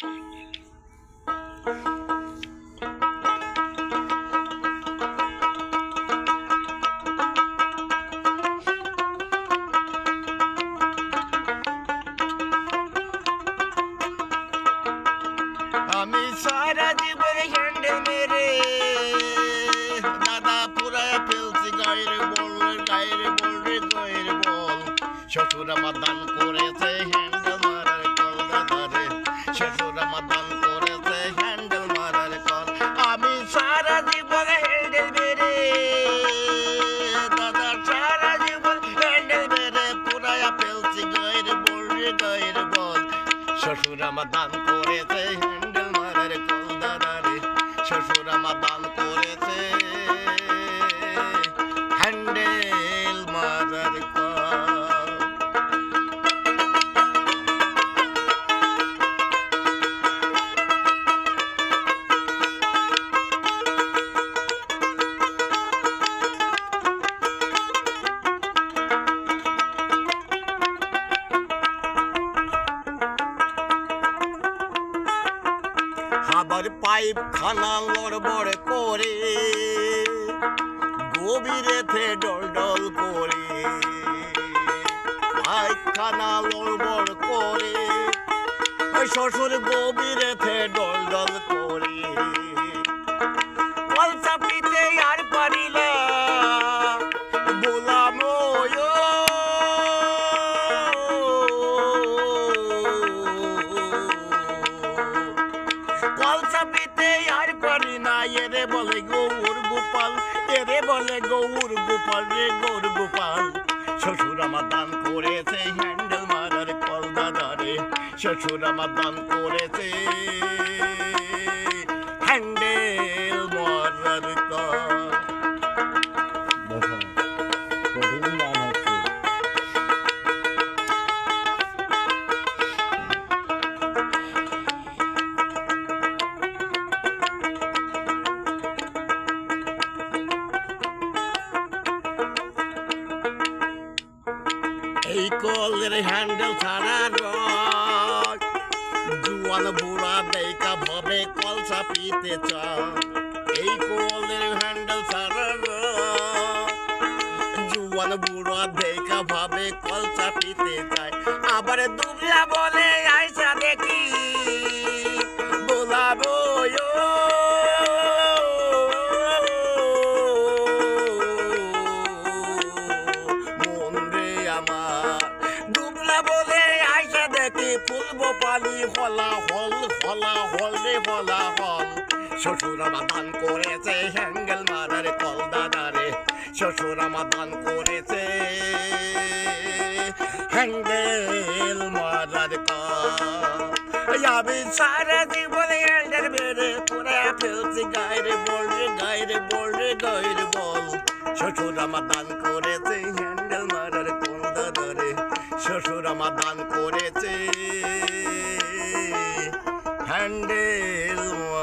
আমি সারা জীবন হ্যান্ডেল মেরে দাদা পুরায় ফেলছি গায়ের বল গায়ের বল রে গায়ের বল শ্বশুর আমার দান করেছে হ্যান্ডেল শ্বশুর আমার দান করেছে হ্যান্ডেল মারার কোদারে শ্বশুর আমার করেছে। হ্যান্ডেল মারার আবার পাইপ খানা লড়বড় করে, গভীরেতে ডল ডল করে। পাইপ খানা লড়বড় করে শ্বশুর গভীরেতে ডল ডল করে। পেতে আর করি না। এরে বলে গৌর গোপাল এরে বলে গৌর গোপাল রে গৌর গোপাল। শ্বশুর আমার দান করেছে হ্যান্ডেল মারার কল দাদারে শ্বশুর আমার দান করেছে এই কলের হ্যান্ডেল ছাড়া রয় জুয়ান বুড়া দেখা ভাবে কল চাপিতে এই কলের হ্যান্ডেল ছাড়া জুয়ান বুড়া দেখা ভাবে কল চাপিতে চায়। আবার দুবলা বলে আইসা দেখি। পানি হলা হল হলা হল রে, হলা হল। শ্বশুর আমার দান করেছে হ্যাঙ্গেল মারার কল করেছে হ্যাঙ্গেল কল। আমি রে বল। শ্বশুর আমার দান করেছে হ্যান্ডেল মারার দাদারে শ্বশুর আমার দান করেছে হ্যান্ডেল মারার